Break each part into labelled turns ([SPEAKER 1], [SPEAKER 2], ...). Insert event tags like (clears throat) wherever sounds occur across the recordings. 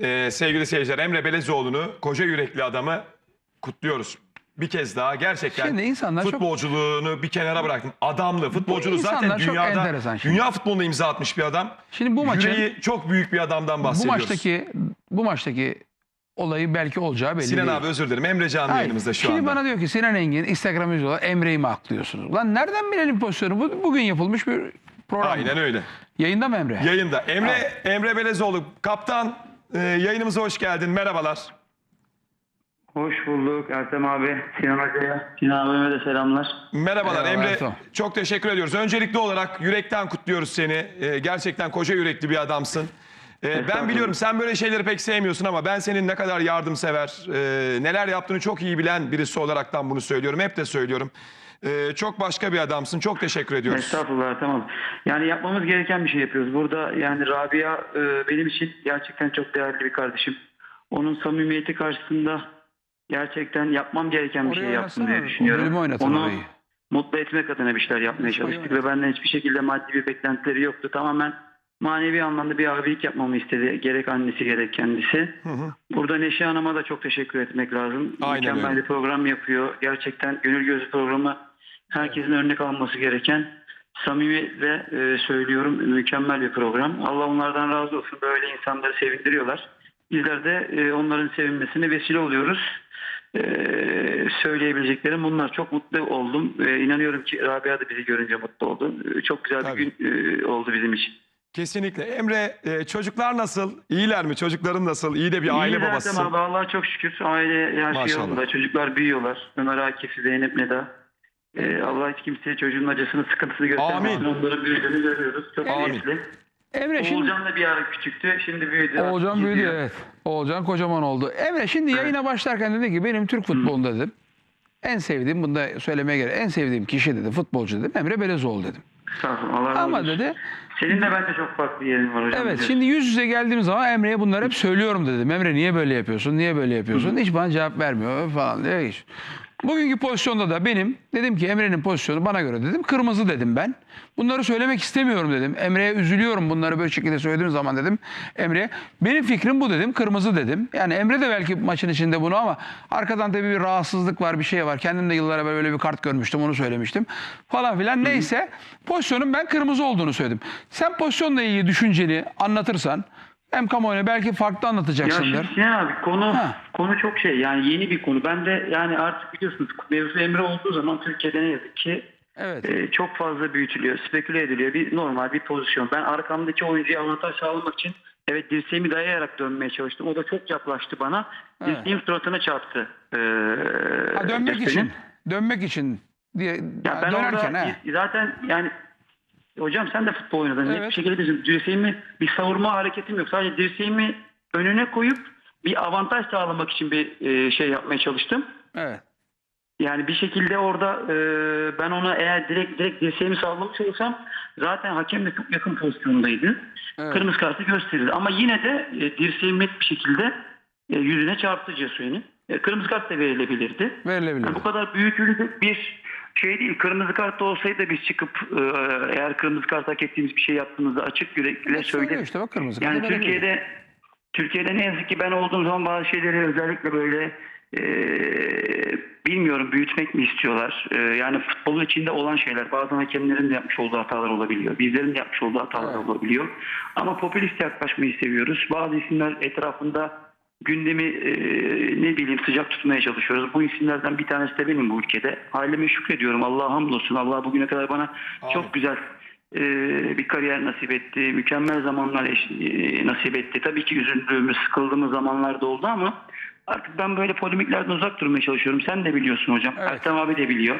[SPEAKER 1] Evet e, sevgili seyirciler Emre Belezoğlu'nu koca yürekli adamı kutluyoruz. Bir kez daha gerçekten
[SPEAKER 2] Şimdi insanlar çok-
[SPEAKER 1] futbolculuğunu bir kenara bıraktım. Adamlı, futbolculuğu zaten
[SPEAKER 2] insanlar çok
[SPEAKER 1] dünyada
[SPEAKER 2] enteresan şimdi.
[SPEAKER 1] dünya futboluna imza atmış bir adam.
[SPEAKER 2] Şimdi bu maçın
[SPEAKER 1] Yüreği çok büyük bir adamdan
[SPEAKER 2] bu
[SPEAKER 1] bahsediyoruz.
[SPEAKER 2] maçtaki bu maçtaki olayı belki olacağı belli
[SPEAKER 1] Sinan
[SPEAKER 2] değil.
[SPEAKER 1] abi özür dilerim. Emre canlı
[SPEAKER 2] Hayır.
[SPEAKER 1] yayınımızda şu
[SPEAKER 2] Şimdi
[SPEAKER 1] anda.
[SPEAKER 2] bana diyor ki Sinan Engin Instagram yüzüyorlar Emre'yi mi aklıyorsunuz? Lan nereden bilelim pozisyonu? Bu, bugün yapılmış bir program.
[SPEAKER 1] Aynen öyle.
[SPEAKER 2] Yayında mı Emre?
[SPEAKER 1] Yayında. Emre Emre Belezoğlu kaptan e, yayınımıza hoş geldin. Merhabalar.
[SPEAKER 3] Hoş bulduk Ertem abi, Sinan Hoca'ya, Sinan abime de selamlar.
[SPEAKER 1] Merhabalar
[SPEAKER 2] Merhaba,
[SPEAKER 1] Emre.
[SPEAKER 2] Ertuğ.
[SPEAKER 1] Çok teşekkür ediyoruz. Öncelikli olarak yürekten kutluyoruz seni. Ee, gerçekten koca yürekli bir adamsın. Ee, ben biliyorum sen böyle şeyleri pek sevmiyorsun ama ben senin ne kadar yardımsever, e, neler yaptığını çok iyi bilen birisi olaraktan bunu söylüyorum. Hep de söylüyorum. Ee, çok başka bir adamsın. Çok teşekkür ediyoruz.
[SPEAKER 3] Estağfurullah tamam. Yani yapmamız gereken bir şey yapıyoruz. Burada yani Rabia e, benim için gerçekten çok değerli bir kardeşim. Onun samimiyeti karşısında gerçekten yapmam gereken bir
[SPEAKER 2] Oraya
[SPEAKER 3] şey yaptım diye
[SPEAKER 2] oynasana.
[SPEAKER 3] düşünüyorum.
[SPEAKER 2] O bölümü oynatın
[SPEAKER 3] Onu
[SPEAKER 2] orayı.
[SPEAKER 3] mutlu etmek adına bir şeyler yapmaya çalıştık ve benden hiçbir şekilde maddi bir beklentileri yoktu. Tamamen manevi anlamda bir abilik yapmamı istedi. Gerek annesi gerek kendisi. Burada Neşe Hanım'a da çok teşekkür etmek lazım.
[SPEAKER 1] Aynen
[SPEAKER 3] Mükemmel
[SPEAKER 1] öyle.
[SPEAKER 3] bir program yapıyor. Gerçekten Gönül Gözü programı herkesin örnek alması gereken samimiyetle e, söylüyorum mükemmel bir program. Allah onlardan razı olsun. Böyle insanları sevindiriyorlar. Bizler de e, onların sevinmesine vesile oluyoruz. E, söyleyebileceklerim bunlar. Çok mutlu oldum. E, inanıyorum ki Rabia da bizi görünce mutlu oldu. E, çok güzel
[SPEAKER 1] Tabii.
[SPEAKER 3] bir gün e, oldu bizim için.
[SPEAKER 1] Kesinlikle. Emre e, çocuklar nasıl? İyiler mi? Çocukların nasıl? İyi de bir aile
[SPEAKER 3] İyi zaten
[SPEAKER 1] babasısın.
[SPEAKER 3] abi Allah'a çok şükür. Aile her şey yolunda. Çocuklar büyüyorlar. Ömer Akif, Zeynep Neda. Ee, Allah hiç kimseye çocuğun acısını, sıkıntısını göstermesin.
[SPEAKER 1] Amin.
[SPEAKER 3] Onların büyüdüğünü görüyoruz. Çok
[SPEAKER 1] Amin.
[SPEAKER 3] keyifli.
[SPEAKER 2] Emre şimdi
[SPEAKER 3] Oğulcan da bir ara küçüktü. Şimdi büyüdü.
[SPEAKER 2] Oğulcan büyüdü
[SPEAKER 3] gidiyor.
[SPEAKER 2] evet. Oğulcan kocaman oldu. Emre şimdi yayına başlarken dedi ki benim Türk futbolunda dedim. En sevdiğim bunu da söylemeye gerek. En sevdiğim kişi dedi futbolcu dedim. Emre Belezoğlu dedim.
[SPEAKER 3] Sağ olun, Allah razı
[SPEAKER 2] Ama
[SPEAKER 3] olsun.
[SPEAKER 2] dedi
[SPEAKER 3] Senin de bende çok farklı yerin var hocam.
[SPEAKER 2] Evet
[SPEAKER 3] biliyorsun.
[SPEAKER 2] şimdi yüz yüze geldiğim zaman Emre'ye bunları hep söylüyorum dedim. Emre niye böyle yapıyorsun? Niye böyle yapıyorsun? Hiç bana cevap vermiyor falan diye. Bugünkü pozisyonda da benim dedim ki Emre'nin pozisyonu bana göre dedim kırmızı dedim ben. Bunları söylemek istemiyorum dedim. Emre'ye üzülüyorum bunları böyle şekilde söylediğim zaman dedim Emre'ye. Benim fikrim bu dedim kırmızı dedim. Yani Emre de belki maçın içinde bunu ama arkadan tabii bir rahatsızlık var bir şey var. Kendim de yıllar evvel öyle bir kart görmüştüm onu söylemiştim falan filan. Neyse pozisyonun ben kırmızı olduğunu söyledim. Sen pozisyonla ilgili düşünceni anlatırsan hem kamuoyuna belki farklı
[SPEAKER 3] Ya
[SPEAKER 2] anlatacaksındır.
[SPEAKER 3] şimdi Sinan abi konu
[SPEAKER 2] Ha.
[SPEAKER 3] konu çok şey yani yeni bir konu. Ben de yani artık biliyorsunuz mevzu Emre olduğu zaman Türkiye'de ne yazık ki
[SPEAKER 2] Evet.
[SPEAKER 3] e, çok fazla büyütülüyor, speküle ediliyor. Bir normal bir pozisyon. Ben arkamdaki oyuncuya avantaj sağlamak için evet dirseğimi dayayarak dönmeye çalıştım. O da çok yaklaştı bana.
[SPEAKER 2] Evet.
[SPEAKER 3] Dirseğim suratına çarptı. Ee,
[SPEAKER 2] Ha, dönmek
[SPEAKER 3] dirseğim.
[SPEAKER 2] için. Dönmek için diye
[SPEAKER 3] Ya ben
[SPEAKER 2] dönerken
[SPEAKER 3] orada
[SPEAKER 2] ha.
[SPEAKER 3] zaten yani hocam sen de futbol oynadın. Net
[SPEAKER 2] Evet.
[SPEAKER 3] bir şekilde bizim dirseğimi bir savurma hareketim yok. Sadece dirseğimi önüne koyup bir avantaj sağlamak için bir e, şey yapmaya çalıştım.
[SPEAKER 2] Evet.
[SPEAKER 3] Yani bir şekilde orada e, ben ona eğer direkt direkt dirseğimi sallamış olsam zaten hakem de çok yakın pozisyondaydı.
[SPEAKER 2] Evet.
[SPEAKER 3] Kırmızı kartı gösterildi. Ama yine de e, dirseğim net bir şekilde e, yüzüne çarptı Cesu'nun. E, kırmızı kart da verilebilirdi.
[SPEAKER 2] Verilebilir.
[SPEAKER 3] Yani bu kadar büyütülü bir şey değil. Kırmızı kart da olsaydı biz çıkıp e, eğer kırmızı kart hak ettiğimiz bir şey yaptığımızda açık yürekle söyle.
[SPEAKER 2] işte bak kırmızı.
[SPEAKER 3] Yani
[SPEAKER 2] kart verebilir.
[SPEAKER 3] Türkiye'de Türkiye'de ne yazık ki ben olduğum zaman bazı şeyleri özellikle böyle e, bilmiyorum büyütmek mi istiyorlar? E, yani futbolun içinde olan şeyler bazen hakemlerin de yapmış olduğu hatalar olabiliyor. Bizlerin de yapmış olduğu hatalar
[SPEAKER 2] Evet.
[SPEAKER 3] olabiliyor. Ama popülist yaklaşmayı seviyoruz. Bazı isimler etrafında gündemi e, ne bileyim sıcak tutmaya çalışıyoruz. Bu isimlerden bir tanesi de benim bu ülkede. Aileme şükrediyorum. Allah'a hamdolsun. Allah bugüne kadar bana
[SPEAKER 1] Amin.
[SPEAKER 3] çok güzel e, bir kariyer nasip etti. Mükemmel zamanlar eş- e, nasip etti. Tabii ki üzüldüğümüz, sıkıldığımız zamanlar da oldu ama artık ben böyle polemiklerden uzak durmaya çalışıyorum. Sen de biliyorsun hocam.
[SPEAKER 2] Evet.
[SPEAKER 3] Ertem abi de biliyor.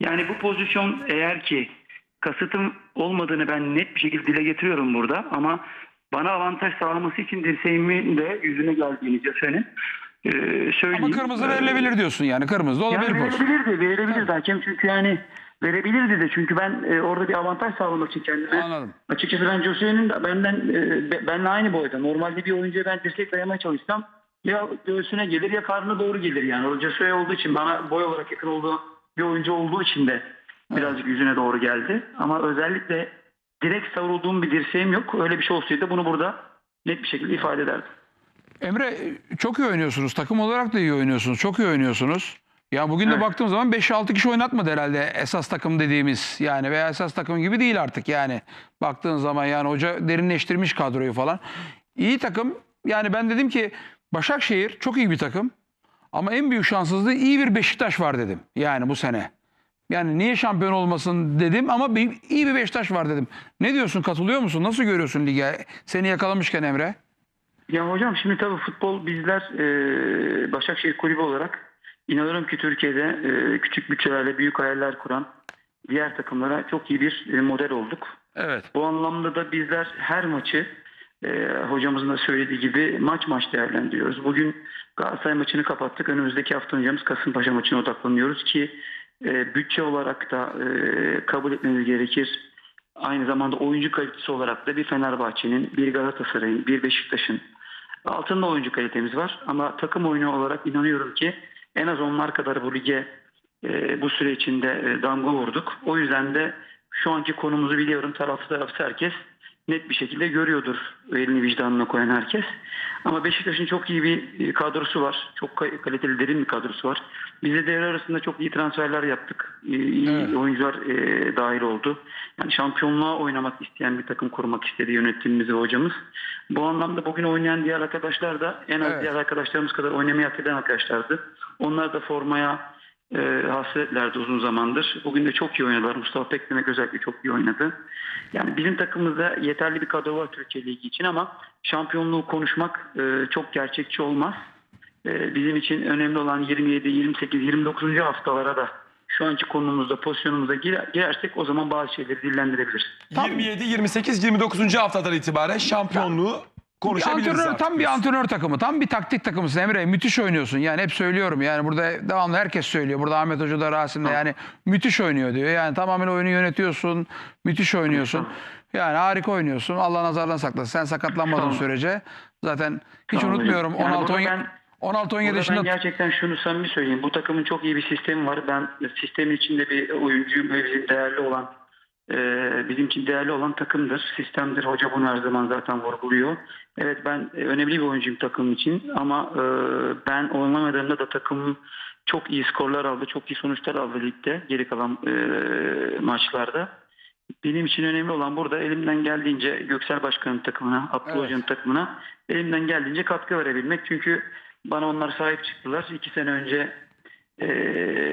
[SPEAKER 3] Yani bu pozisyon eğer ki kasıtım olmadığını ben net bir şekilde dile getiriyorum burada ama bana avantaj sağlaması için dirseğimin de yüzüne geldiğini senin e, söyleyeyim.
[SPEAKER 2] Ama kırmızı
[SPEAKER 3] E,
[SPEAKER 2] verilebilir diyorsun yani. Kırmızı da olabilir
[SPEAKER 3] yani
[SPEAKER 2] pozisyon.
[SPEAKER 3] verebilirdi, verebilirdi hakem çünkü yani verebilirdi de çünkü ben e, orada bir avantaj sağlamak için kendime.
[SPEAKER 2] Anladım.
[SPEAKER 3] Açıkçası ben Josue'nin de benden e, be- benle aynı boyda. Normalde bir oyuncuya ben dirsek dayamaya çalışsam ya göğsüne gelir ya karnına doğru gelir yani. O Josue olduğu için bana boy olarak yakın olduğu bir oyuncu olduğu için de birazcık yüzüne doğru geldi. Ama özellikle direkt savrulduğum bir dirseğim yok. Öyle bir şey olsaydı bunu burada net bir şekilde ifade ederdim.
[SPEAKER 2] Emre çok iyi oynuyorsunuz. Takım olarak da iyi oynuyorsunuz. Çok iyi oynuyorsunuz. Ya bugün de
[SPEAKER 3] Evet.
[SPEAKER 2] baktığım zaman 5-6 kişi oynatmadı herhalde esas takım dediğimiz yani veya esas takım gibi değil artık yani. Baktığın zaman yani hoca derinleştirmiş kadroyu falan. İyi takım. Yani ben dedim ki Başakşehir çok iyi bir takım. Ama en büyük şanssızlığı iyi bir Beşiktaş var dedim. Yani bu sene. Yani niye şampiyon olmasın dedim ama bir, iyi bir Beşiktaş var dedim. Ne diyorsun katılıyor musun? Nasıl görüyorsun lige? Seni yakalamışken Emre.
[SPEAKER 3] Ya hocam şimdi tabii futbol bizler e, Başakşehir Kulübü olarak inanıyorum ki Türkiye'de e, küçük bütçelerle büyük hayaller kuran diğer takımlara çok iyi bir e, model olduk.
[SPEAKER 2] Evet.
[SPEAKER 3] Bu anlamda da bizler her maçı e, hocamızın da söylediği gibi maç maç değerlendiriyoruz. Bugün Galatasaray maçını kapattık. Önümüzdeki hafta oynayacağımız Kasımpaşa maçına odaklanıyoruz ki e, bütçe olarak da e, kabul etmemiz gerekir. Aynı zamanda oyuncu kalitesi olarak da bir Fenerbahçe'nin, bir Galatasaray'ın, bir Beşiktaş'ın altında oyuncu kalitemiz var. Ama takım oyunu olarak inanıyorum ki en az onlar kadar bu lige e, bu süre içinde e, damga vurduk. O yüzden de şu anki konumuzu biliyorum. Taraflı tarafsız herkes net bir şekilde görüyordur elini vicdanına koyan herkes. Ama Beşiktaş'ın çok iyi bir e, kadrosu var. Çok ka- kaliteli derin bir kadrosu var. Biz de devre arasında çok iyi transferler yaptık. E, İyi
[SPEAKER 2] Evet.
[SPEAKER 3] oyuncular e, dahil oldu. Yani şampiyonluğa oynamak isteyen bir takım kurmak istedi yönetimimiz ve hocamız. Bu anlamda bugün oynayan diğer arkadaşlar da en az
[SPEAKER 2] Evet.
[SPEAKER 3] diğer arkadaşlarımız kadar oynamayı hak eden arkadaşlardı. Onlar da formaya e, hasretlerdi uzun zamandır. Bugün de çok iyi oynadılar. Mustafa Pekdemek özellikle çok iyi oynadı. Yani bizim takımımızda yeterli bir kadro var Türkiye Ligi için ama şampiyonluğu konuşmak e, çok gerçekçi olmaz. E, bizim için önemli olan 27, 28, 29. haftalara da şu anki konumuzda, pozisyonumuza girer- girersek o zaman bazı şeyleri dillendirebiliriz.
[SPEAKER 1] 27, 28, 29. haftadan itibaren şampiyonluğu konuşabiliriz
[SPEAKER 2] antrenör,
[SPEAKER 1] artık
[SPEAKER 2] tam bir antrenör takımı, tam bir taktik takımısın Emre. Müthiş oynuyorsun. Yani hep söylüyorum. Yani burada devamlı herkes söylüyor. Burada Ahmet Hoca da Rasim de yani müthiş oynuyor diyor. Yani tamamen oyunu yönetiyorsun. Müthiş oynuyorsun. Yani harika oynuyorsun. Allah nazardan saklasın. Sen sakatlanmadığın
[SPEAKER 3] Tamam.
[SPEAKER 2] sürece zaten hiç
[SPEAKER 3] Tamam
[SPEAKER 2] unutmuyorum.
[SPEAKER 3] Yani
[SPEAKER 2] 16
[SPEAKER 3] burada
[SPEAKER 2] 17
[SPEAKER 3] ben-
[SPEAKER 2] 16 17
[SPEAKER 3] Burada
[SPEAKER 2] yaşında
[SPEAKER 3] ben gerçekten şunu samimi söyleyeyim. Bu takımın çok iyi bir sistemi var. Ben sistemin içinde bir oyuncuyum ve bizim değerli olan e, bizim için değerli olan takımdır, sistemdir. Hoca bunu her zaman zaten vurguluyor. Evet ben e, önemli bir oyuncuyum takım için ama e, ben oynamadığımda da takım çok iyi skorlar aldı, çok iyi sonuçlar aldı ligde geri kalan e, maçlarda. Benim için önemli olan burada elimden geldiğince Göksel Başkan'ın takımına, Abdullah
[SPEAKER 2] Evet.
[SPEAKER 3] Hoca'nın takımına elimden geldiğince katkı verebilmek. Çünkü bana onlar sahip çıktılar. İki sene önce e,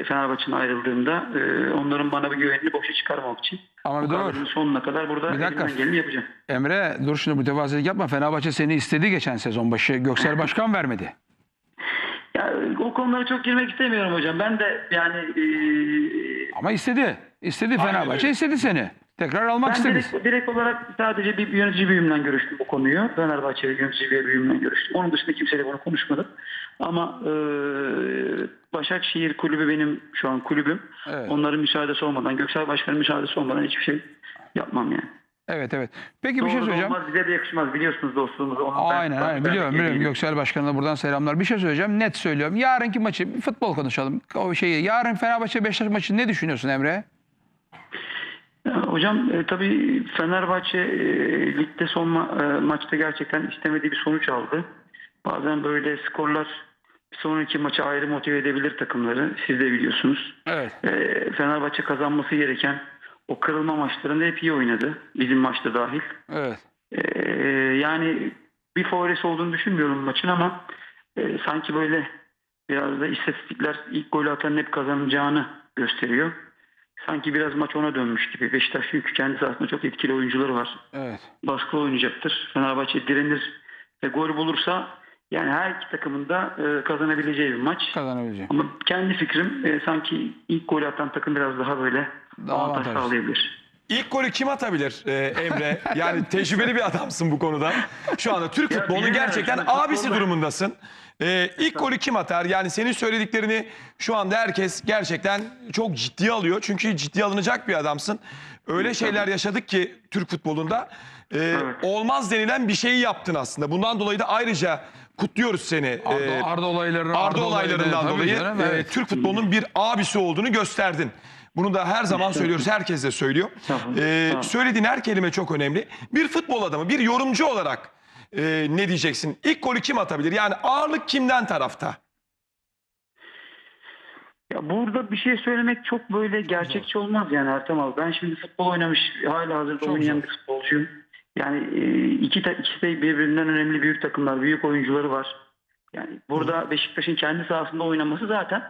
[SPEAKER 3] Fenerbahçe'nin ayrıldığında e, onların bana bir güvenini boşa çıkarmamak için
[SPEAKER 2] ama bir dur.
[SPEAKER 3] sonuna kadar burada
[SPEAKER 2] Bir dakika.
[SPEAKER 3] elimden geleni yapacağım.
[SPEAKER 2] Emre dur şimdi bu tevazelik yapma. Fenerbahçe seni istedi geçen sezon başı. Göksel Başkan vermedi.
[SPEAKER 3] Ya, o konulara çok girmek istemiyorum hocam. Ben de yani e,
[SPEAKER 2] Ama istedi. İstedi Fenerbahçe istedi seni. Tekrar almak
[SPEAKER 3] ben direkt, direkt olarak sadece bir yönetici büyüğümle görüştüm bu konuyu. Fenerbahçe yönetici büyüğümle görüştüm. Onun dışında kimseyle bunu konuşmadım. Ama e, Başakşehir kulübü benim şu an kulübüm.
[SPEAKER 2] Evet.
[SPEAKER 3] Onların müsaadesi olmadan, Göksel Başkan'ın müsaadesi olmadan hiçbir şey yapmam yani.
[SPEAKER 2] Evet evet. Peki bir şey
[SPEAKER 3] Doğru
[SPEAKER 2] söyleyeceğim.
[SPEAKER 3] olmaz, bize de yakışmaz. Biliyorsunuz dostluğumuzu. Onu
[SPEAKER 2] Aynen
[SPEAKER 3] ben-
[SPEAKER 2] aynen
[SPEAKER 3] ben
[SPEAKER 2] biliyorum biliyorum. Göksel Başkan'a da buradan selamlar. Bir şey söyleyeceğim. Net söylüyorum. Yarınki maçı bir futbol konuşalım. O şeyi. Yarın Fenerbahçe Beşiktaş maçı ne düşünüyorsun Emre?
[SPEAKER 3] Hocam e, tabii Fenerbahçe e, ligde son ma- e, maçta gerçekten istemediği bir sonuç aldı. Bazen böyle skorlar sonraki maça ayrı motive edebilir takımları. Siz de biliyorsunuz.
[SPEAKER 2] Evet.
[SPEAKER 3] E, Fenerbahçe kazanması gereken o kırılma maçlarında hep iyi oynadı. Bizim maçta dahil.
[SPEAKER 2] Evet.
[SPEAKER 3] E, yani bir favorisi olduğunu düşünmüyorum maçın ama e, sanki böyle biraz da istatistikler ilk golü atan hep kazanacağını gösteriyor. Sanki biraz maç ona dönmüş gibi. Beşiktaş çünkü kendisi aslında çok etkili oyuncuları var.
[SPEAKER 2] Evet.
[SPEAKER 3] Baskılı oynayacaktır. Fenerbahçe direnir ve gol bulursa yani her iki takımın da e, kazanabileceği bir maç.
[SPEAKER 2] Kazanabileceğim.
[SPEAKER 3] Ama kendi fikrim e, sanki ilk golü atan takım biraz daha böyle
[SPEAKER 2] Daha
[SPEAKER 3] avantaj sağlayabilir.
[SPEAKER 1] İlk golü kim atabilir e, Emre? Yani (laughs) tecrübeli bir adamsın bu konuda. Şu anda Türk futbolunun gerçekten abisi
[SPEAKER 3] futbolda-
[SPEAKER 1] durumundasın. E, ilk golü kim atar? Yani senin söylediklerini şu anda herkes gerçekten çok ciddiye alıyor. Çünkü ciddiye alınacak bir adamsın. Öyle şeyler yaşadık ki Türk futbolunda. e, Olmaz denilen bir şeyi yaptın aslında. Bundan dolayı da ayrıca kutluyoruz seni.
[SPEAKER 2] Arda,
[SPEAKER 1] E,
[SPEAKER 2] Arda olaylarını
[SPEAKER 1] Arda olaylarından dolayı
[SPEAKER 2] canım,
[SPEAKER 1] e,
[SPEAKER 2] evet.
[SPEAKER 1] Türk futbolunun bir abisi olduğunu gösterdin. Bunu da her zaman söylüyoruz. Herkes de söylüyor. E,
[SPEAKER 3] tamam.
[SPEAKER 1] söylediğin her kelime çok önemli. Bir futbol adamı, bir yorumcu olarak e, ne diyeceksin? İlk golü kim atabilir? Yani ağırlık kimden tarafta?
[SPEAKER 3] Ya burada bir şey söylemek çok böyle gerçekçi olmaz yani Ertem abi. Ben şimdi futbol oynamış, hala hazırda
[SPEAKER 1] Çok
[SPEAKER 3] oynayan
[SPEAKER 1] zor.
[SPEAKER 3] bir futbolcuyum. Yani e, iki ta, ikisi de birbirinden önemli büyük takımlar, büyük oyuncuları var. Yani burada Beşiktaş'ın kendi sahasında oynaması zaten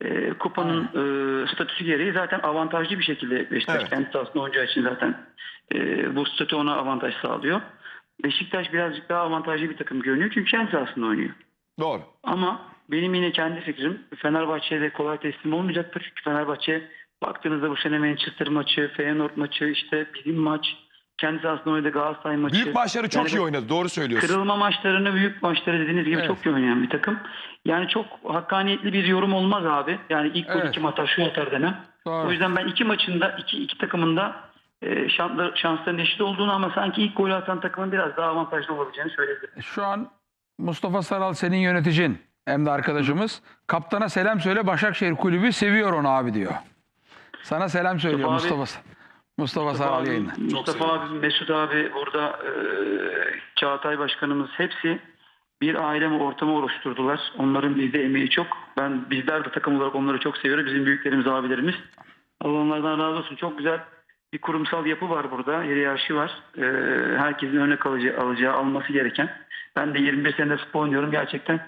[SPEAKER 3] e, kupanın e, statüsü gereği zaten avantajlı bir şekilde Beşiktaş
[SPEAKER 1] Evet.
[SPEAKER 3] kendi sahasında oynayacağı için zaten e, bu statü ona avantaj sağlıyor. Beşiktaş birazcık daha avantajlı bir takım görünüyor çünkü kendi sahasında oynuyor.
[SPEAKER 1] Doğru.
[SPEAKER 3] Ama benim yine kendi fikrim Fenerbahçe'ye de kolay teslim olmayacaktır. Çünkü Fenerbahçe baktığınızda bu sene Manchester maçı, Feyenoord maçı, işte bizim maç, kendi sahasında oynadı Galatasaray maçı.
[SPEAKER 1] Büyük maçları çok
[SPEAKER 3] Yani
[SPEAKER 1] iyi oynadı. Doğru söylüyorsun.
[SPEAKER 3] Kırılma maçlarını, büyük maçları dediğiniz gibi
[SPEAKER 2] Evet.
[SPEAKER 3] çok iyi oynayan bir takım. Yani çok hakkaniyetli bir yorum olmaz abi. Yani ilk gol
[SPEAKER 2] Evet.
[SPEAKER 3] kim atar, şu atar demem.
[SPEAKER 2] Doğru.
[SPEAKER 3] O yüzden ben iki maçında, iki, iki takımın da e, şanslar, şansların eşit olduğunu ama sanki ilk golü atan takımın biraz daha avantajlı olabileceğini söyledi.
[SPEAKER 2] Şu an Mustafa Saral senin yöneticin hem de arkadaşımız. Kaptana selam söyle Başakşehir kulübü seviyor onu abi diyor. Sana selam söylüyor
[SPEAKER 3] Mustafa abi-
[SPEAKER 2] Mustafa. Mustafa, Saral
[SPEAKER 3] abi,
[SPEAKER 2] yayında.
[SPEAKER 3] Mustafa abi, Mesut abi, burada e, Çağatay Başkanımız hepsi bir aile ortamı oluşturdular. Onların bizde emeği çok. Ben bizler de takım olarak onları çok seviyoruz. Bizim büyüklerimiz, abilerimiz. Allah onlardan razı olsun. Çok güzel bir kurumsal yapı var burada. Hiyerarşi var. E, herkesin örnek alacağı, alacağı, alması gereken. Ben de 21 senedir futbol oynuyorum. Gerçekten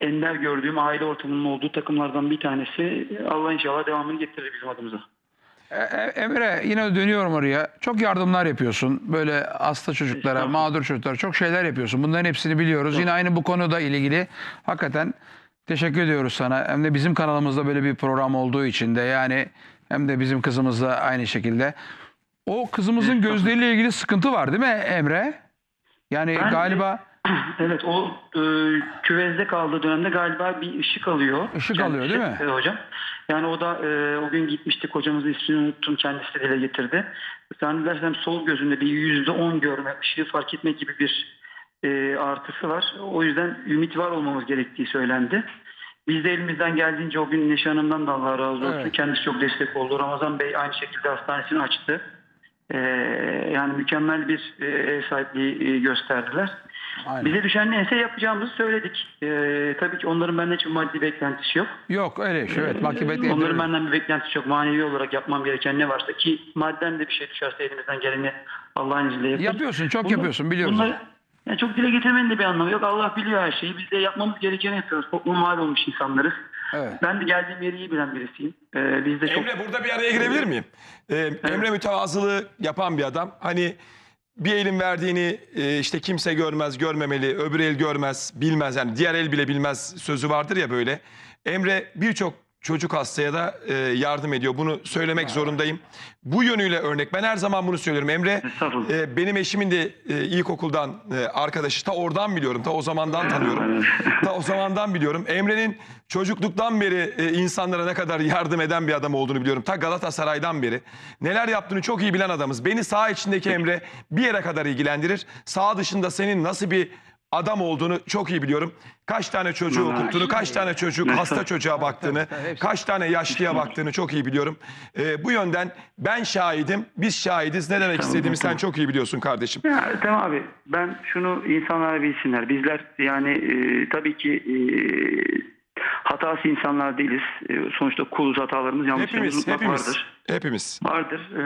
[SPEAKER 3] ender gördüğüm aile ortamının olduğu takımlardan bir tanesi. Allah inşallah devamını getirir bizim adımıza.
[SPEAKER 2] E, e, Emre yine dönüyorum oraya. Çok yardımlar yapıyorsun. Böyle hasta çocuklara, mağdur çocuklara çok şeyler yapıyorsun. Bunların hepsini biliyoruz. Yine aynı bu konuda ilgili hakikaten teşekkür ediyoruz sana. Hem de bizim kanalımızda böyle bir program olduğu için de yani hem de bizim kızımızla aynı şekilde. O kızımızın gözleriyle ilgili sıkıntı var değil mi Emre? Yani
[SPEAKER 3] Ben-
[SPEAKER 2] galiba (clears throat)
[SPEAKER 3] Evet o e, küvezde kaldığı dönemde galiba bir ışık alıyor.
[SPEAKER 2] Işık
[SPEAKER 3] Kendisi,
[SPEAKER 2] alıyor, değil mi?
[SPEAKER 3] e, hocam. Yani o da e, o gün gitmiştik hocamızın ismini unuttum kendisi de dile getirdi. Zannedersem sol gözünde bir yüzde on görme, ışığı fark etme gibi bir e, artısı var. O yüzden ümit var olmamız gerektiği söylendi. Biz de elimizden geldiğince o gün Neşe Hanım'dan da Allah razı olsun.
[SPEAKER 2] Evet.
[SPEAKER 3] Kendisi çok destek oldu. Ramazan Bey aynı şekilde hastanesini açtı. E, yani mükemmel bir e, ev sahipliği e, gösterdiler.
[SPEAKER 2] Aynen.
[SPEAKER 3] Bize düşen neyse yapacağımızı söyledik. Ee, tabii ki onların benden hiç maddi beklentisi yok.
[SPEAKER 2] yok öyle şey. Evet, makibet
[SPEAKER 3] Onların benden bir beklentisi yok. Manevi olarak yapmam gereken ne varsa ki madden de bir şey düşerse elimizden geleni Allah'ın izniyle yaparız.
[SPEAKER 2] Yapıyorsun, çok
[SPEAKER 3] Bunlar-
[SPEAKER 2] yapıyorsun biliyoruz.
[SPEAKER 3] Bunları, yani çok dile getirmenin de bir anlamı yok. Allah biliyor her şeyi. Biz de yapmamız gerekeni yapıyoruz. Toplum mal olmuş insanlarız.
[SPEAKER 2] Evet.
[SPEAKER 3] Ben de geldiğim yeri iyi bilen birisiyim. Ee, biz de çok...
[SPEAKER 1] Emre burada bir araya girebilir miyim? Ee, Emre mütevazılığı yapan bir adam. Hani bir elin verdiğini e, işte kimse görmez, görmemeli, öbür el görmez, bilmez. Yani diğer el bile bilmez sözü vardır ya böyle. Emre birçok çocuk hastaya da e, yardım ediyor. Bunu söylemek zorundayım. Bu yönüyle örnek. Ben her zaman bunu söylüyorum. Emre
[SPEAKER 3] Estağfurullah.
[SPEAKER 1] e, benim eşimin de e, ilkokuldan e, arkadaşı. Ta oradan biliyorum. Ta o zamandan tanıyorum. Ta o zamandan biliyorum. Emre'nin çocukluktan beri e, insanlara ne kadar yardım eden bir adam olduğunu biliyorum. Ta Galatasaray'dan beri. Neler yaptığını çok iyi bilen adamız. Beni sağ içindeki Emre bir yere kadar ilgilendirir. Sağ dışında senin nasıl bir adam olduğunu çok iyi biliyorum. Kaç tane çocuğu okuttuğunu, kaç tane çocuk (laughs) hasta çocuğa baktığını, kaç tane yaşlıya (laughs) baktığını çok iyi biliyorum. E, bu yönden ben şahidim, biz şahidiz. Ne demek istediğimi sen çok iyi biliyorsun kardeşim.
[SPEAKER 3] Ya tamam abi ben şunu insanlar bilsinler. Bizler yani e, tabii ki e, hatası insanlar değiliz. E, sonuçta kuluz hatalarımız yanlışlarımız
[SPEAKER 1] Hepimiz,
[SPEAKER 3] mutlaka
[SPEAKER 1] hepimiz.
[SPEAKER 3] vardır.
[SPEAKER 1] Hepimiz.
[SPEAKER 3] Vardır. E,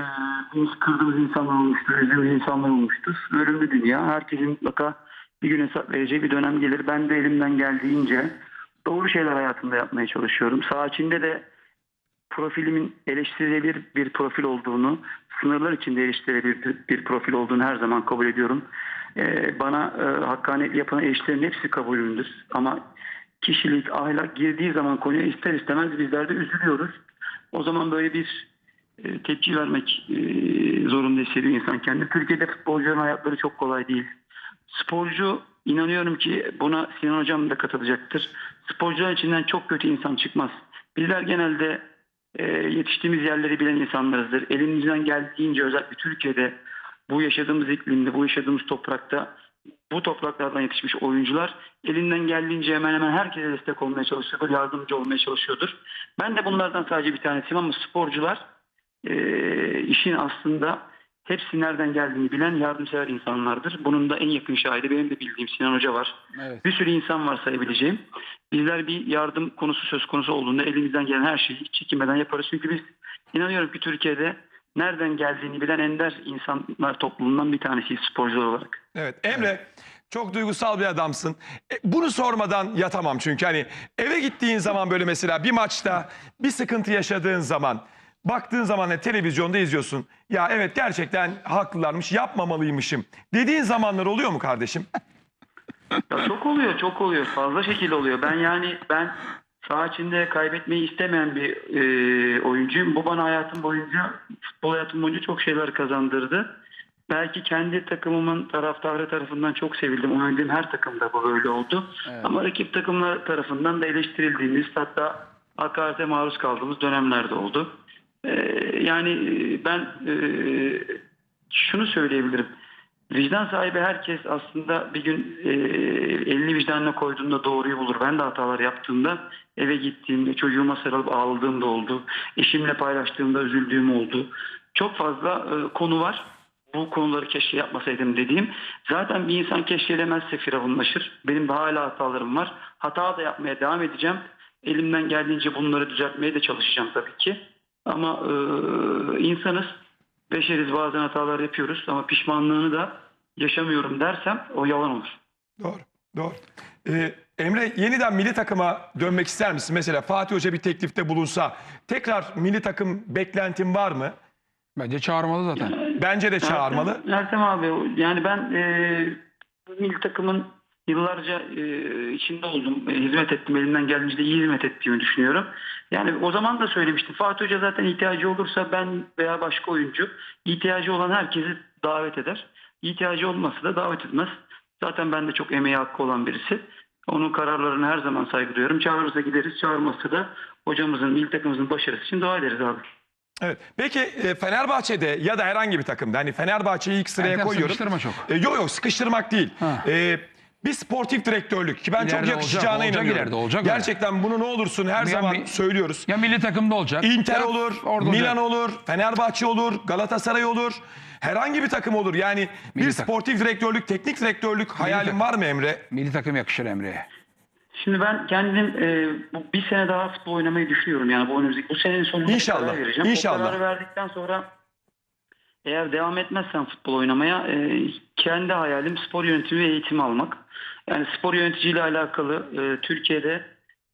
[SPEAKER 3] biz kırdığımız insanlar olmuştur, üzdüğümüz insanlar olmuştur. Ölümlü dünya. Herkesin mutlaka bir gün hesap vereceği bir dönem gelir. Ben de elimden geldiğince doğru şeyler hayatımda yapmaya çalışıyorum. Sağ içinde de profilimin eleştirilebilir bir profil olduğunu, sınırlar içinde eleştirilebilir bir profil olduğunu her zaman kabul ediyorum. Ee, bana e, hakkaniyetli yapan eleştirilerin hepsi kabulümdür. Ama kişilik, ahlak girdiği zaman konuya ister istemez bizler de üzülüyoruz. O zaman böyle bir e, tepki vermek e, zorunda hissediyor insan kendini. Türkiye'de futbolcuların hayatları çok kolay değil. Sporcu inanıyorum ki buna Sinan Hocam da katılacaktır. Sporcuların içinden çok kötü insan çıkmaz. Bizler genelde e, yetiştiğimiz yerleri bilen insanlarızdır. Elimizden geldiğince özellikle Türkiye'de bu yaşadığımız iklimde, bu yaşadığımız toprakta bu topraklardan yetişmiş oyuncular elinden geldiğince hemen hemen herkese destek olmaya çalışıyordur, yardımcı olmaya çalışıyordur. Ben de bunlardan sadece bir tanesiyim ama sporcular e, işin aslında hepsi nereden geldiğini bilen yardımsever insanlardır. Bunun da en yakın şahidi benim de bildiğim Sinan Hoca var.
[SPEAKER 2] Evet.
[SPEAKER 3] Bir sürü insan var sayabileceğim. Bizler bir yardım konusu söz konusu olduğunda elimizden gelen her şeyi hiç çekinmeden yaparız. Çünkü biz inanıyorum ki Türkiye'de nereden geldiğini bilen ender insanlar topluluğundan bir tanesiyiz sporcular olarak.
[SPEAKER 1] Evet Emre çok duygusal bir adamsın. E, bunu sormadan yatamam çünkü hani eve gittiğin zaman böyle mesela bir maçta bir sıkıntı yaşadığın zaman baktığın zaman ne televizyonda izliyorsun. Ya evet gerçekten haklılarmış yapmamalıymışım dediğin zamanlar oluyor mu kardeşim?
[SPEAKER 3] Ya çok oluyor, çok oluyor. Fazla şekilde oluyor. Ben yani ben saha içinde kaybetmeyi istemeyen bir e, oyuncuyum. Bu bana hayatım boyunca, futbol hayatım boyunca çok şeyler kazandırdı. Belki kendi takımımın taraftarı tarafından çok sevildim. Oynadığım her takımda bu böyle oldu. Ama rakip takımlar tarafından da eleştirildiğimiz hatta hakarete maruz kaldığımız dönemlerde oldu. E, yani e, ben e, şunu söyleyebilirim. Vicdan sahibi herkes aslında bir gün e, elini vicdanına koyduğunda doğruyu bulur. Ben de hatalar yaptığımda eve gittiğimde çocuğuma sarılıp ağladığım da oldu. Eşimle paylaştığımda üzüldüğüm oldu. Çok fazla e, konu var. Bu konuları keşke yapmasaydım dediğim. Zaten bir insan keşfedemezse firavunlaşır. Benim de hala hatalarım var. Hata da yapmaya devam edeceğim. Elimden geldiğince bunları düzeltmeye de çalışacağım tabii ki. Ama e, insanız. Beşeriz bazen hatalar yapıyoruz ama pişmanlığını da yaşamıyorum dersem o yalan olur.
[SPEAKER 1] Doğru, doğru. Ee, Emre yeniden milli takıma dönmek ister misin? Mesela Fatih Hoca bir teklifte bulunsa tekrar milli takım beklentin var mı?
[SPEAKER 2] Bence çağırmalı zaten.
[SPEAKER 1] Bence de çağırmalı.
[SPEAKER 3] Ertem abi yani ben e, milli takımın yıllarca e, içinde oldum. E, hizmet ettim. Elimden geldiğince de iyi hizmet ettiğimi düşünüyorum. Yani o zaman da söylemiştim. Fatih Hoca zaten ihtiyacı olursa ben veya başka oyuncu ihtiyacı olan herkesi davet eder. İhtiyacı olmasa da davet etmez. Zaten ben de çok emeği hakkı olan birisi. Onun kararlarına her zaman saygı duyuyorum. Çağırırsa gideriz, çağırmazsa da hocamızın, milli takımımızın başarısı için dua ederiz abi.
[SPEAKER 1] Evet. Peki e, Fenerbahçe'de ya da herhangi bir takımda hani Fenerbahçe'yi ilk sıraya
[SPEAKER 2] Ertem,
[SPEAKER 1] koyuyorum.
[SPEAKER 2] sıkıştırma çok.
[SPEAKER 1] E, yok yok sıkıştırmak değil.
[SPEAKER 2] Ha.
[SPEAKER 1] E, bir sportif direktörlük ki ben çok
[SPEAKER 2] İleride
[SPEAKER 1] yakışacağına
[SPEAKER 2] olacak, olacak
[SPEAKER 1] inanıyorum.
[SPEAKER 2] ileride, olacak öyle.
[SPEAKER 1] Gerçekten bunu ne olursun her
[SPEAKER 2] Ya
[SPEAKER 1] zaman
[SPEAKER 2] mi-
[SPEAKER 1] söylüyoruz.
[SPEAKER 2] Ya milli takımda olacak.
[SPEAKER 1] Inter
[SPEAKER 2] ya
[SPEAKER 1] olur,
[SPEAKER 2] orada
[SPEAKER 1] Milan
[SPEAKER 2] olacak.
[SPEAKER 1] olur, Fenerbahçe olur, Galatasaray olur. Herhangi bir takım olur. Yani bir
[SPEAKER 2] Milli takım.
[SPEAKER 1] sportif direktörlük, teknik direktörlük hayalin
[SPEAKER 2] takım.
[SPEAKER 1] var mı Emre?
[SPEAKER 2] Milli takım yakışır Emre'ye.
[SPEAKER 3] Şimdi ben kendim e, bu bir sene daha futbol oynamayı düşünüyorum. Yani bu önümüzdeki bu senenin sonunda bir
[SPEAKER 1] İnşallah,
[SPEAKER 3] karar vereceğim.
[SPEAKER 1] inşallah.
[SPEAKER 3] O kararı verdikten sonra eğer devam etmezsem futbol oynamaya e, kendi hayalim spor yönetimi ve eğitimi almak. Yani spor yöneticiliği alakalı e, Türkiye'de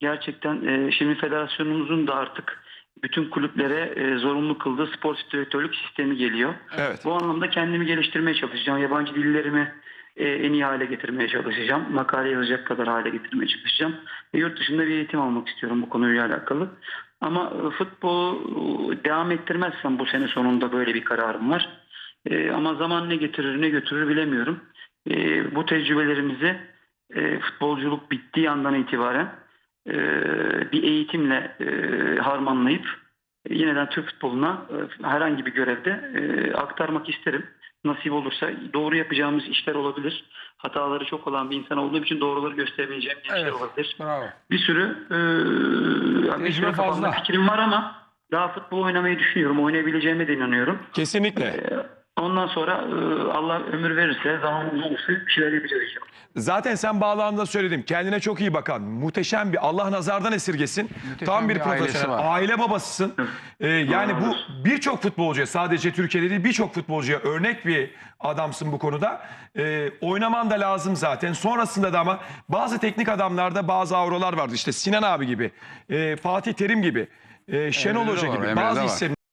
[SPEAKER 3] gerçekten e, şimdi federasyonumuzun da artık bütün kulüplere e, zorunlu kıldığı sportif direktörlük sistemi geliyor.
[SPEAKER 1] Evet.
[SPEAKER 3] Bu anlamda kendimi geliştirmeye çalışacağım. Yabancı dillerimi e, en iyi hale getirmeye çalışacağım. Makale yazacak kadar hale getirmeye çalışacağım. Ve yurt dışında bir eğitim almak istiyorum bu konuyla alakalı. Ama e, futbolu e, devam ettirmezsem bu sene sonunda böyle bir kararım var. E, ama zaman ne getirir ne götürür bilemiyorum. E, bu tecrübelerimizi e, futbolculuk bittiği andan itibaren e, bir eğitimle e, harmanlayıp e, yeniden Türk futboluna e, herhangi bir görevde e, aktarmak isterim. Nasip olursa doğru yapacağımız işler olabilir. Hataları çok olan bir insan olduğum için doğruları gösterebileceğim gençler
[SPEAKER 2] Evet.
[SPEAKER 3] olabilir.
[SPEAKER 2] Bravo.
[SPEAKER 3] Bir sürü e, bir sürü
[SPEAKER 2] fazla.
[SPEAKER 3] fikrim var ama daha futbol oynamayı düşünüyorum. Oynayabileceğime de inanıyorum.
[SPEAKER 1] Kesinlikle.
[SPEAKER 3] E, Ondan sonra e, Allah ömür verirse, zamanımız olursa bir şeyler yapacağız inşallah.
[SPEAKER 1] Zaten sen bağlamında söyledim. Kendine çok iyi bakan, muhteşem bir Allah nazardan esirgesin. Tam bir
[SPEAKER 2] bir
[SPEAKER 1] profesyonel,
[SPEAKER 2] var.
[SPEAKER 1] aile babasısın. Ee, yani bu birçok futbolcuya sadece Türkiye'de değil birçok futbolcuya örnek bir adamsın bu konuda. Ee, oynaman da lazım zaten. Sonrasında da ama bazı teknik adamlarda bazı avrolar vardı. İşte Sinan abi gibi, e, Fatih Terim gibi, e, Şenol Hoca gibi bazı isimler.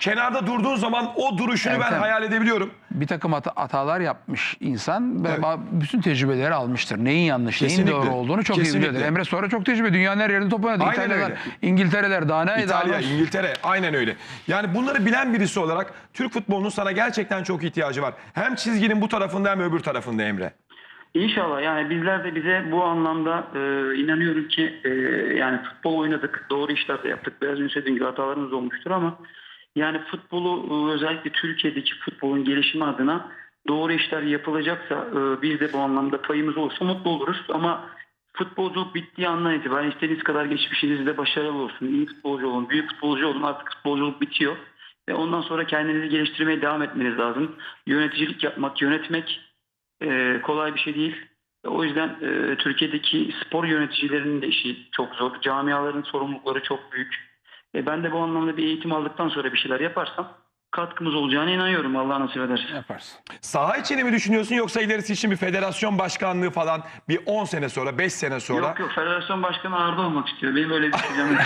[SPEAKER 1] Kenarda durduğun zaman o duruşunu ben
[SPEAKER 2] Ertem.
[SPEAKER 1] hayal edebiliyorum.
[SPEAKER 2] Bir takım hata- hatalar yapmış insan ve
[SPEAKER 1] Evet.
[SPEAKER 2] bütün tecrübeleri almıştır. Neyin yanlış,
[SPEAKER 1] Kesinlikle.
[SPEAKER 2] neyin doğru olduğunu çok
[SPEAKER 1] Kesinlikle.
[SPEAKER 2] iyi biliyordur. Emre sonra çok tecrübe. Dünyanın her yerinde top oynadı.
[SPEAKER 1] Aynen
[SPEAKER 2] İtalyalar,
[SPEAKER 1] öyle.
[SPEAKER 2] İngiltere'ler daha ne?
[SPEAKER 1] İtalya,
[SPEAKER 2] daha
[SPEAKER 1] İngiltere aynen öyle. Yani bunları bilen birisi olarak Türk futbolunun sana gerçekten çok ihtiyacı var. Hem çizginin bu tarafında hem öbür tarafında Emre.
[SPEAKER 3] İnşallah yani bizler de bize bu anlamda e, inanıyorum ki e, yani futbol oynadık, doğru işler de yaptık. Biraz önce gibi hatalarımız olmuştur ama yani futbolu e, özellikle Türkiye'deki futbolun gelişimi adına doğru işler yapılacaksa e, biz de bu anlamda payımız olursa mutlu oluruz. Ama futbolculuk bittiği andan itibaren istediğiniz kadar geçmişinizde başarılı olsun, iyi futbolcu olun, büyük futbolcu olun artık futbolculuk bitiyor. Ve ondan sonra kendinizi geliştirmeye devam etmeniz lazım. Yöneticilik yapmak, yönetmek e, kolay bir şey değil. O yüzden Türkiye'deki spor yöneticilerinin de işi çok zor. Camiaların sorumlulukları çok büyük. E, ben de bu anlamda bir eğitim aldıktan sonra bir şeyler yaparsam katkımız olacağına inanıyorum Allah nasip ederse.
[SPEAKER 2] Yaparsın.
[SPEAKER 1] Saha içini mi düşünüyorsun yoksa ilerisi için bir federasyon başkanlığı falan bir 10 sene sonra 5 sene sonra?
[SPEAKER 3] Yok yok federasyon başkanı Arda olmak istiyor. Benim öyle bir düşüncem yok.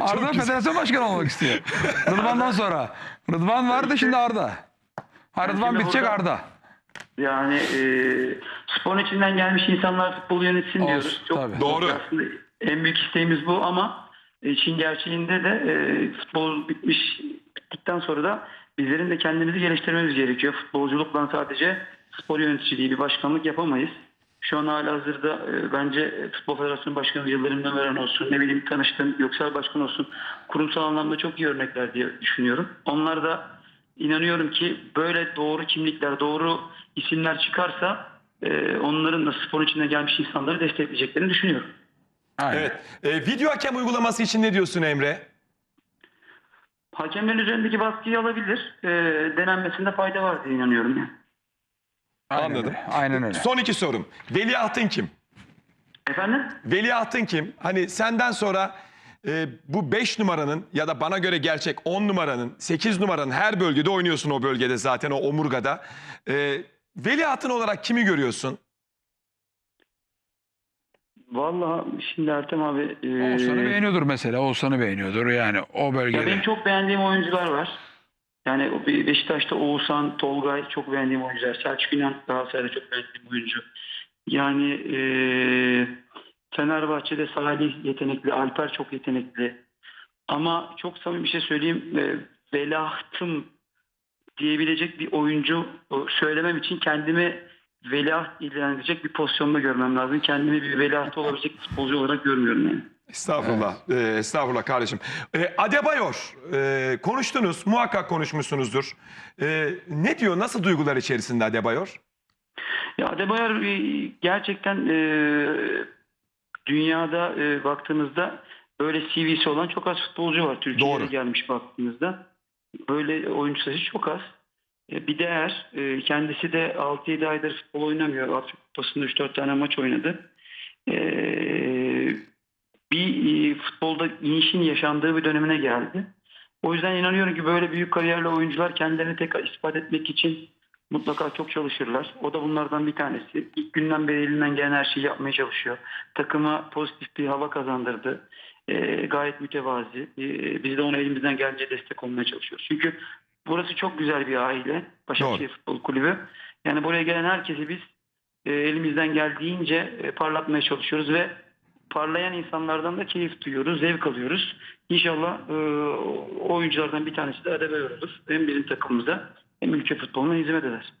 [SPEAKER 3] (laughs)
[SPEAKER 2] Arda federasyon başkanı olmak istiyor. Rıdvan'dan sonra. Rıdvan vardı şimdi Arda. Ha, Rıdvan
[SPEAKER 3] şimdi
[SPEAKER 2] bitecek
[SPEAKER 3] burada-
[SPEAKER 2] Arda.
[SPEAKER 3] Yani e, sporun içinden gelmiş insanlar futbolu yönetsin
[SPEAKER 2] Olsun,
[SPEAKER 3] diyoruz. Çok
[SPEAKER 2] tabii.
[SPEAKER 1] Doğru.
[SPEAKER 3] Aslında en büyük isteğimiz bu ama işin gerçeğinde de e, futbol bitmiş bittikten sonra da bizlerin de kendimizi geliştirmemiz gerekiyor. Futbolculukla sadece spor yöneticiliği bir başkanlık yapamayız. Şu an hala hazırda e, bence Futbol Federasyonu Başkanı Yıldırım Demirören olsun, ne bileyim tanıştığım Göksel Başkan olsun kurumsal anlamda çok iyi örnekler diye düşünüyorum. Onlar da inanıyorum ki böyle doğru kimlikler, doğru isimler çıkarsa e, onların da spor içinde gelmiş insanları destekleyeceklerini düşünüyorum.
[SPEAKER 2] Aynen.
[SPEAKER 1] Evet. E, video hakem uygulaması için ne diyorsun Emre?
[SPEAKER 3] Hakemlerin üzerindeki baskıyı alabilir. E, denenmesinde fayda var diye inanıyorum. Yani.
[SPEAKER 2] Aynen
[SPEAKER 1] Anladım.
[SPEAKER 2] öyle. Aynen öyle.
[SPEAKER 1] Son iki sorum. Veliahtın kim?
[SPEAKER 3] Efendim?
[SPEAKER 1] Veliahtın kim? Hani senden sonra e, bu 5 numaranın ya da bana göre gerçek 10 numaranın, 8 numaranın her bölgede oynuyorsun o bölgede zaten o omurgada. E, veliahtın olarak kimi görüyorsun?
[SPEAKER 3] Vallahi şimdi Ertem abi... E,
[SPEAKER 2] Oğuzhan'ı beğeniyordur mesela. Oğuzhan'ı beğeniyordur yani o
[SPEAKER 3] ya
[SPEAKER 2] bölgede.
[SPEAKER 3] benim çok beğendiğim oyuncular var. Yani Beşiktaş'ta Oğuzhan, Tolgay çok beğendiğim oyuncular. Selçuk İnan Galatasaray'da çok beğendiğim oyuncu. Yani e, Fenerbahçe'de Salih yetenekli, Alper çok yetenekli. Ama çok samimi bir şey söyleyeyim. E, velahtım diyebilecek bir oyuncu söylemem için kendimi veliaht ilan edecek bir pozisyonda görmem lazım. Kendimi bir veliahtı olabilecek bir futbolcu olarak görmüyorum yani.
[SPEAKER 1] Estağfurullah. E, estağfurullah kardeşim. E, Adebayor e, konuştunuz. Muhakkak konuşmuşsunuzdur. E, ne diyor? Nasıl duygular içerisinde Adebayor?
[SPEAKER 3] Ya Adebayor e, gerçekten e, dünyada e, baktığınızda böyle CV'si olan çok az futbolcu var. Türkiye'ye
[SPEAKER 1] Doğru.
[SPEAKER 3] gelmiş baktığınızda. Böyle oyuncu sayısı çok az. E, bir de eğer e, kendisi de 6-7 aydır futbol oynamıyor. Afrika Kupası'nda 3-4 tane maç oynadı. E, bir e, futbolda inişin yaşandığı bir dönemine geldi. O yüzden inanıyorum ki böyle büyük kariyerli oyuncular kendilerini tekrar ispat etmek için mutlaka çok çalışırlar. O da bunlardan bir tanesi. İlk günden beri elinden gelen her şeyi yapmaya çalışıyor. Takıma pozitif bir hava kazandırdı. Ee, gayet mütevazi. Ee, biz de ona elimizden gelince destek olmaya çalışıyoruz. Çünkü burası çok güzel bir aile. Başakşehir Futbol Kulübü. Yani buraya gelen herkesi biz e, elimizden geldiğince e, parlatmaya çalışıyoruz ve parlayan insanlardan da keyif duyuyoruz, zevk alıyoruz. İnşallah e, o oyunculardan bir tanesi de Adebayor olur. Hem bizim takımımıza hem ülke futboluna hizmet eder.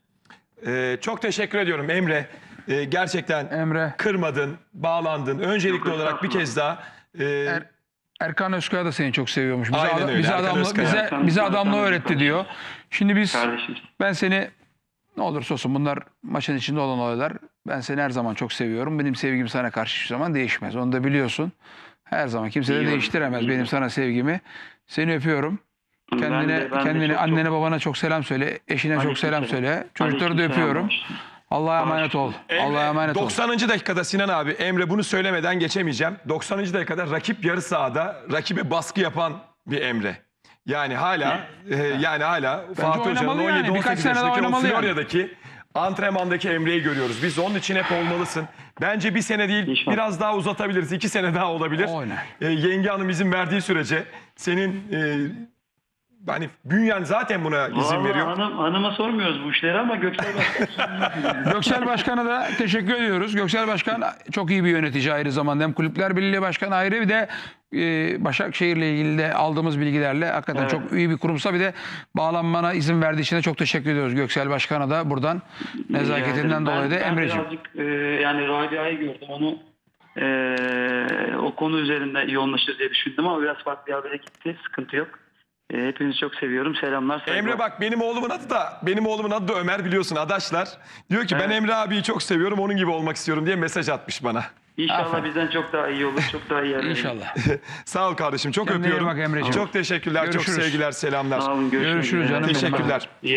[SPEAKER 1] E, çok teşekkür ediyorum Emre. E, gerçekten
[SPEAKER 2] Emre.
[SPEAKER 1] kırmadın, bağlandın. Öncelikli
[SPEAKER 3] Yok,
[SPEAKER 1] olarak bir kez daha e,
[SPEAKER 2] Er- Erkan Özkaya da seni çok seviyormuş. Bize,
[SPEAKER 1] Aynen öyle,
[SPEAKER 2] bize,
[SPEAKER 1] Erkan
[SPEAKER 2] adamla,
[SPEAKER 1] Özkaya.
[SPEAKER 2] bize,
[SPEAKER 3] Erkan-
[SPEAKER 2] bize adamla
[SPEAKER 3] Özkaya.
[SPEAKER 2] öğretti diyor. Şimdi biz
[SPEAKER 3] Kardeşim.
[SPEAKER 2] ben seni ne olursa olsun bunlar maçın içinde olan olaylar. Ben seni her zaman çok seviyorum. Benim sevgim sana karşı hiçbir zaman değişmez. Onu da biliyorsun. Her zaman kimse de değiştiremez
[SPEAKER 3] iyi
[SPEAKER 2] benim sana sevgimi. Seni öpüyorum.
[SPEAKER 3] Ben
[SPEAKER 2] Kendine
[SPEAKER 3] de- ben de
[SPEAKER 2] kendine
[SPEAKER 3] çok-
[SPEAKER 2] annene babana çok selam söyle. Eşine çok selam söyle. Çocukları da
[SPEAKER 3] Aleykümselam
[SPEAKER 2] öpüyorum.
[SPEAKER 3] baş.
[SPEAKER 2] Allah'a emanet ol. Allah'a emanet ol.
[SPEAKER 1] 90. dakikada Sinan abi Emre bunu söylemeden geçemeyeceğim. 90. dakikada rakip yarı sahada rakibe baskı yapan bir Emre. Yani hala e, yani hala Fatih Hoca'nın
[SPEAKER 2] oynamalı yani.
[SPEAKER 1] 17
[SPEAKER 2] Birkaç
[SPEAKER 1] 18
[SPEAKER 2] sene daha
[SPEAKER 1] yaşındaki o
[SPEAKER 2] oynamalı yani.
[SPEAKER 1] Florya'daki antrenmandaki Emre'yi görüyoruz. Biz onun için hep olmalısın. Bence bir sene değil
[SPEAKER 3] İnşallah.
[SPEAKER 1] biraz daha uzatabiliriz. iki sene daha olabilir.
[SPEAKER 2] Oynar.
[SPEAKER 1] E, yenge hanım izin verdiği sürece senin e, hani bünyen zaten buna izin
[SPEAKER 3] Vallahi
[SPEAKER 1] veriyor.
[SPEAKER 3] Hanım, hanıma sormuyoruz bu işleri ama Göksel Başkan (laughs)
[SPEAKER 2] Göksel Başkan'a da teşekkür ediyoruz. Göksel Başkan çok iyi bir yönetici ayrı zamanda. Hem Kulüpler Birliği Başkanı ayrı bir de e, Başakşehir'le ilgili de aldığımız bilgilerle hakikaten
[SPEAKER 3] Evet.
[SPEAKER 2] çok iyi bir kurumsa bir de bağlanmana izin verdiği için de çok teşekkür ediyoruz Göksel Başkan'a da buradan nezaketinden
[SPEAKER 3] Ben-
[SPEAKER 2] dolayı da
[SPEAKER 3] ben
[SPEAKER 2] Emre'ciğim.
[SPEAKER 3] birazcık e, yani Rabia'yı gördüm onu e, o konu üzerinde yoğunlaşır diye düşündüm ama biraz farklı yerlere gitti. Sıkıntı yok. E, hepinizi çok seviyorum. Selamlar. saygılar.
[SPEAKER 1] Emre bak benim oğlumun adı da benim oğlumun adı da Ömer biliyorsun adaşlar. Diyor ki ben
[SPEAKER 3] Evet.
[SPEAKER 1] Emre abiyi çok seviyorum onun gibi olmak istiyorum diye mesaj atmış bana.
[SPEAKER 3] İnşallah
[SPEAKER 2] Aferin.
[SPEAKER 3] bizden çok daha iyi olur. Çok daha iyi yerlere.
[SPEAKER 2] İnşallah. (laughs)
[SPEAKER 1] Sağ ol kardeşim. Çok
[SPEAKER 2] Kendine
[SPEAKER 1] öpüyorum.
[SPEAKER 2] bak Emreciğim.
[SPEAKER 1] Çok teşekkürler.
[SPEAKER 2] Görüşürüz.
[SPEAKER 1] Çok sevgiler, selamlar.
[SPEAKER 3] Sağ olun. Görüşmek
[SPEAKER 2] Görüşürüz
[SPEAKER 3] üzere.
[SPEAKER 2] canım.
[SPEAKER 1] Teşekkürler. Ee,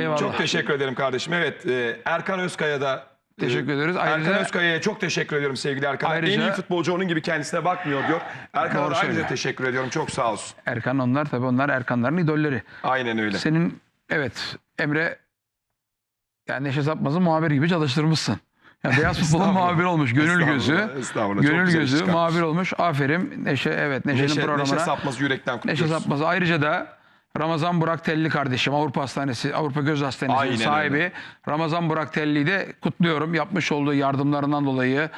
[SPEAKER 2] Eyvallah.
[SPEAKER 1] çok teşekkür ederim kardeşim. Evet, e, Erkan Özkaya da
[SPEAKER 2] Teşekkür ederiz.
[SPEAKER 1] Erkan
[SPEAKER 2] Ayrıca-
[SPEAKER 1] Özkaya'ya çok teşekkür ediyorum sevgili Erkan.
[SPEAKER 2] Ayrıca-
[SPEAKER 1] en iyi futbolcu onun gibi kendisine bakmıyor diyor. Erkan'a ayrıca
[SPEAKER 2] söylüyor.
[SPEAKER 1] teşekkür ediyorum. Çok sağ olsun.
[SPEAKER 2] Erkan onlar tabii onlar Erkanların idolleri.
[SPEAKER 1] Aynen öyle.
[SPEAKER 2] Senin evet Emre yani Neşe Sapmaz'ı muhabir gibi çalıştırmışsın. Yani Beyaz (laughs) Futbol'un
[SPEAKER 1] Estağfurullah.
[SPEAKER 2] muhabir olmuş. Gönül gözü.
[SPEAKER 1] Estağfurullah, estağfurullah. Çok
[SPEAKER 2] Gönül gözü muhabir olmuş. Aferin Neşe evet Neşe'nin
[SPEAKER 1] Neşe,
[SPEAKER 2] programına.
[SPEAKER 1] Neşe Sapmaz yürekten
[SPEAKER 2] Neşe
[SPEAKER 1] kutluyoruz.
[SPEAKER 2] Sapmaz. Ayrıca da Ramazan Burak Telli kardeşim Avrupa Hastanesi, Avrupa Göz Hastanesi'nin
[SPEAKER 1] Aynen
[SPEAKER 2] sahibi
[SPEAKER 1] öyle.
[SPEAKER 2] Ramazan Burak Telli'yi de kutluyorum. Yapmış olduğu yardımlarından dolayı,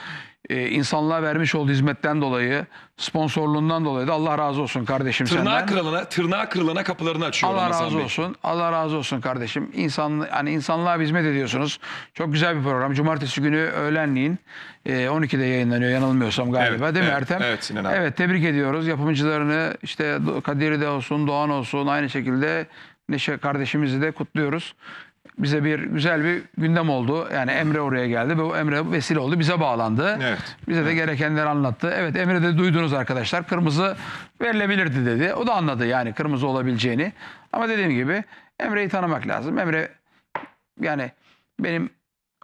[SPEAKER 2] e, insanlığa vermiş olduğu hizmetten dolayı, sponsorluğundan dolayı da Allah razı olsun kardeşim
[SPEAKER 1] Tırnağı
[SPEAKER 2] senden.
[SPEAKER 1] kırılana, tırnağı kırılana kapılarını açıyor
[SPEAKER 2] Allah razı
[SPEAKER 1] Bey.
[SPEAKER 2] olsun. Allah razı olsun kardeşim. İnsan hani insanlığa hizmet ediyorsunuz. Çok güzel bir program. Cumartesi günü öğlenleyin e, 12'de yayınlanıyor yanılmıyorsam galiba.
[SPEAKER 1] Evet,
[SPEAKER 2] Değil mi
[SPEAKER 1] evet,
[SPEAKER 2] Ertem?
[SPEAKER 1] evet Sinan abi.
[SPEAKER 2] Evet tebrik ediyoruz. Yapımcılarını işte Do- Kadir de olsun, Doğan olsun aynı şekilde Neşe kardeşimizi de kutluyoruz. Bize bir güzel bir gündem oldu. Yani Emre oraya geldi ve o Emre vesile oldu. Bize bağlandı.
[SPEAKER 1] Evet.
[SPEAKER 2] Bize de gerekenleri anlattı. Evet Emre de duydunuz arkadaşlar. Kırmızı verilebilirdi dedi. O da anladı yani kırmızı olabileceğini. Ama dediğim gibi Emre'yi tanımak lazım. Emre yani benim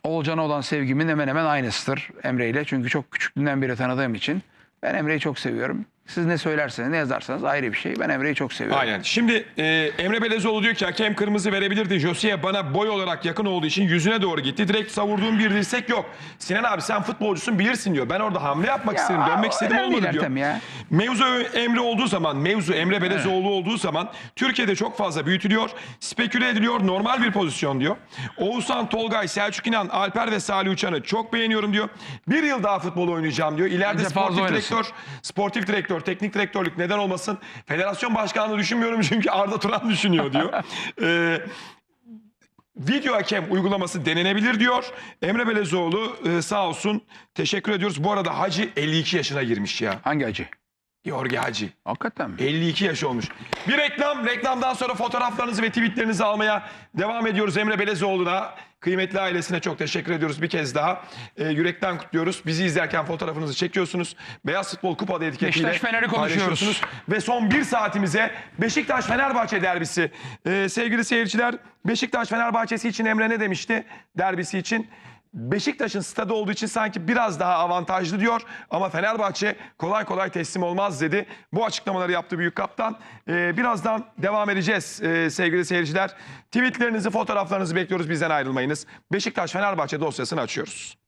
[SPEAKER 2] Oğulcan'a olan sevgimin hemen hemen aynısıdır Emre ile. Çünkü çok küçüklüğünden beri tanıdığım için. Ben Emre'yi çok seviyorum. Siz ne söylerseniz, ne yazarsanız ayrı bir şey. Ben Emre'yi çok seviyorum.
[SPEAKER 1] Aynen. Şimdi e, Emre Belezoğlu diyor ki hakem kırmızı verebilirdi. Josiye bana boy olarak yakın olduğu için yüzüne doğru gitti. Direkt savurduğum bir dirsek yok. Sinan abi sen futbolcusun bilirsin diyor. Ben orada hamle yapmak
[SPEAKER 2] Ya,
[SPEAKER 1] istedim. Dönmek istedim olmadı diyor.
[SPEAKER 2] Ya.
[SPEAKER 1] Mevzu Emre olduğu zaman, mevzu Emre Belezoğlu olduğu zaman Türkiye'de çok fazla büyütülüyor. Speküle ediliyor. Normal bir pozisyon diyor. Oğuzhan, Tolgay, Selçuk İnan, Alper ve Salih Uçan'ı çok beğeniyorum diyor. Bir yıl daha futbol oynayacağım diyor. İleride
[SPEAKER 2] Bence
[SPEAKER 1] sportif direktör, sportif direktör, teknik direktörlük neden olmasın? Federasyon başkanlığı düşünmüyorum çünkü Arda Turan düşünüyor diyor. (laughs) Ee, video hakem uygulaması denenebilir diyor. Emre Belezoğlu e, sağ olsun teşekkür ediyoruz. Bu arada Hacı 52 yaşına girmiş ya.
[SPEAKER 2] Hangi acı?
[SPEAKER 1] Georgi Hacı.
[SPEAKER 2] Hakikaten mi?
[SPEAKER 1] 52 yaş olmuş. Bir reklam. Reklamdan sonra fotoğraflarınızı ve tweetlerinizi almaya devam ediyoruz. Emre Belezoğlu'na, kıymetli ailesine çok teşekkür ediyoruz bir kez daha. Ee, yürekten kutluyoruz. Bizi izlerken fotoğrafınızı çekiyorsunuz. Beyaz Futbol Kupada etiketiyle
[SPEAKER 2] Beşiktaş Fener'i konuşuyoruz.
[SPEAKER 1] Ve son bir saatimize Beşiktaş-Fenerbahçe derbisi. Ee, sevgili seyirciler, Beşiktaş-Fenerbahçesi için Emre ne demişti? Derbisi için. Beşiktaş'ın stadı olduğu için sanki biraz daha avantajlı diyor ama Fenerbahçe kolay kolay teslim olmaz dedi. Bu açıklamaları yaptı büyük kaptan. Ee, birazdan devam edeceğiz ee, sevgili seyirciler. Tweetlerinizi, fotoğraflarınızı bekliyoruz bizden ayrılmayınız. Beşiktaş-Fenerbahçe dosyasını açıyoruz.